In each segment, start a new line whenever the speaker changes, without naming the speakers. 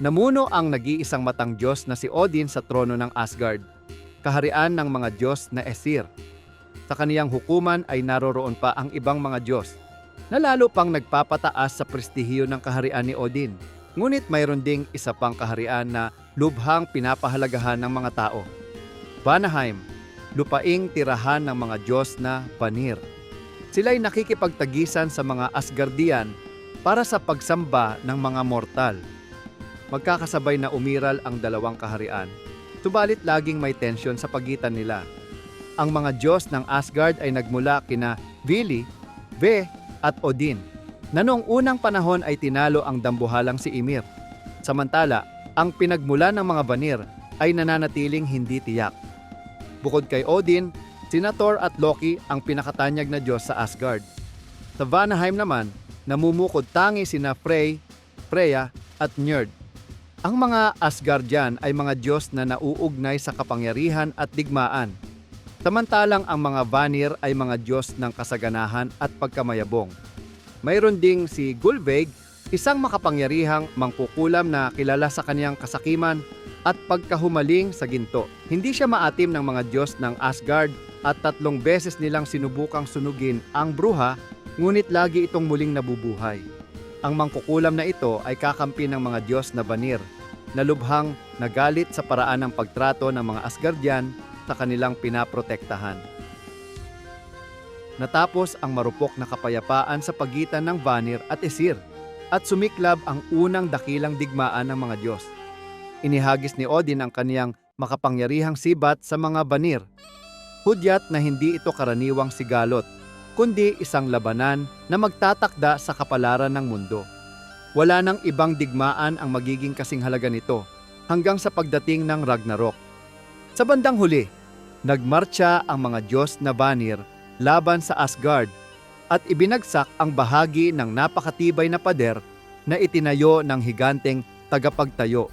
Namuno ang nag-iisang matang Diyos na si Odin sa trono ng Asgard, kaharian ng mga Diyos na Esir. Sa kaniyang hukuman ay naroroon pa ang ibang mga Diyos, na lalo pang nagpapataas sa prestihiyo ng kaharian ni Odin. Ngunit mayroon ding isa pang kaharian na lubhang pinapahalagahan ng mga tao. Vanaheim, lupaing tirahan ng mga Diyos na Vanir. Sila'y nakikipagtagisan sa mga Asgardian para sa pagsamba ng mga mortal. Magkakasabay na umiral ang dalawang kaharian, subalit laging may tensyon sa pagitan nila. Ang mga Diyos ng Asgard ay nagmula kina Vili, Ve at Odin, na noong unang panahon ay tinalo ang dambuhalang si Ymir. Samantala, ang pinagmula ng mga Vanir ay nananatiling hindi tiyak. Bukod kay Odin, sina Thor at Loki ang pinakatanyag na Diyos sa Asgard. Sa Vanaheim naman, namumukod tangi sina Frey, Freya at Njord. Ang mga Asgardian ay mga Diyos na nauugnay sa kapangyarihan at digmaan. Samantalang ang mga Vanir ay mga Diyos ng kasaganahan at pagkamayabong. Mayroon ding si Gulveig, isang makapangyarihang mangkukulam na kilala sa kaniyang kasakiman at pagkahumaling sa ginto. Hindi siya maatim ng mga Diyos ng Asgard at tatlong beses nilang sinubukang sunugin ang bruha, ngunit lagi itong muling nabubuhay. Ang mangkukulam na ito ay kakampi ng mga Diyos na Vanir, na lubhang nagalit sa paraan ng pagtrato ng mga Asgardian sa kanilang pinaprotektahan. Natapos ang marupok na kapayapaan sa pagitan ng Vanir at Esir at sumiklab ang unang dakilang digmaan ng mga Diyos. Inihagis ni Odin ang kaniyang makapangyarihang sibat sa mga Vanir. Hudyat na hindi ito karaniwang sigalot, kundi isang labanan na magtatakda sa kapalaran ng mundo. Wala nang ibang digmaan ang magiging kasing halaga nito hanggang sa pagdating ng Ragnarok. Sa bandang huli, nagmarcha ang mga Diyos na Vanir laban sa Asgard at ibinagsak ang bahagi ng napakatibay na pader na itinayo ng higanteng tagapagtayo.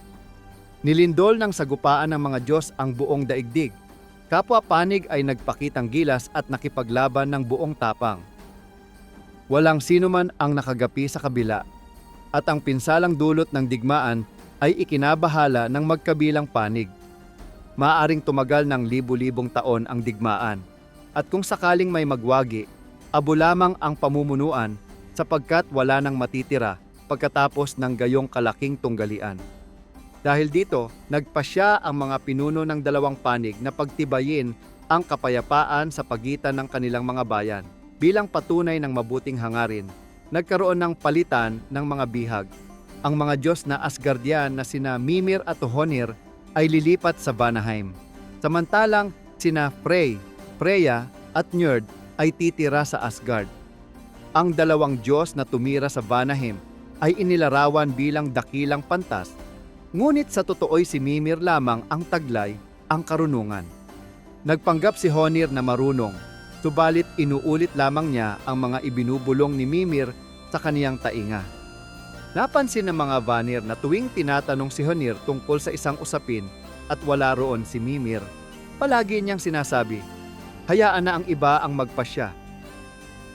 Nilindol ng sagupaan ng mga Diyos ang buong daigdig. Kapwa panig ay nagpakitang gilas at nakipaglaban ng buong tapang. Walang sino man ang nakagapi sa kabila at ang pinsalang dulot ng digmaan ay ikinabahala ng magkabilang panig. Maaring tumagal ng libu-libong taon ang digmaan at kung sakaling may magwagi, abo lamang ang pamumunuan sapagkat wala nang matitira pagkatapos ng gayong kalaking tunggalian. Dahil dito, nagpasya ang mga pinuno ng dalawang panig na pagtibayin ang kapayapaan sa pagitan ng kanilang mga bayan. Bilang patunay ng mabuting hangarin, nagkaroon ng palitan ng mga bihag. Ang mga Diyos na Asgardian na sina Mimir at Honir ay lilipat sa Vanaheim. Samantalang sina Frey, Freya at Njord ay titira sa Asgard. Ang dalawang Diyos na tumira sa Vanaheim ay inilarawan bilang dakilang pantas, ngunit sa totoo'y si Mimir lamang ang taglay, ang karunungan. Nagpanggap si Honir na marunong, subalit inuulit lamang niya ang mga ibinubulong ni Mimir sa kaniyang tainga. Napansin ng mga Vanir na tuwing tinatanong si Honir tungkol sa isang usapin at wala roon si Mimir, palagi niyang sinasabi, hayaan na ang iba ang magpasya.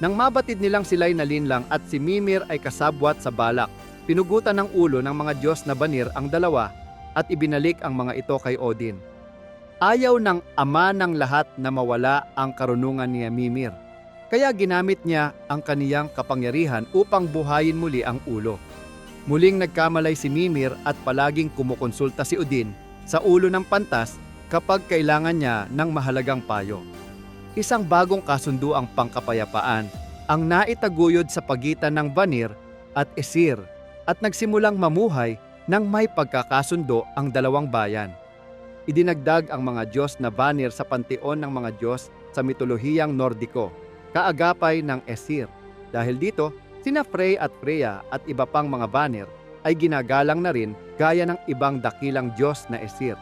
Nang mabatid nilang sila'y nalinlang at si Mimir ay kasabwat sa balak, pinugutan ng ulo ng mga Diyos na Vanir ang dalawa at ibinalik ang mga ito kay Odin. Ayaw ng ama ng lahat na mawala ang karunungan ni Mimir. Kaya ginamit niya ang kaniyang kapangyarihan upang buhayin muli ang ulo. Muling nagkamalay si Mimir at palaging kumukonsulta si Odin sa ulo ng pantas kapag kailangan niya ng mahalagang payo. Isang bagong kasunduang pangkapayapaan ang naitaguyod sa pagitan ng Vanir at Esir at nagsimulang mamuhay nang may pagkakasundo ang dalawang bayan. Idinagdag ang mga Diyos na Vanir sa panteon ng mga Diyos sa mitolohiyang Nordiko, kaagapay ng Esir. Dahil dito, sina Frey at Freya at iba pang mga Vanir ay ginagalang na rin gaya ng ibang dakilang Diyos na Esir.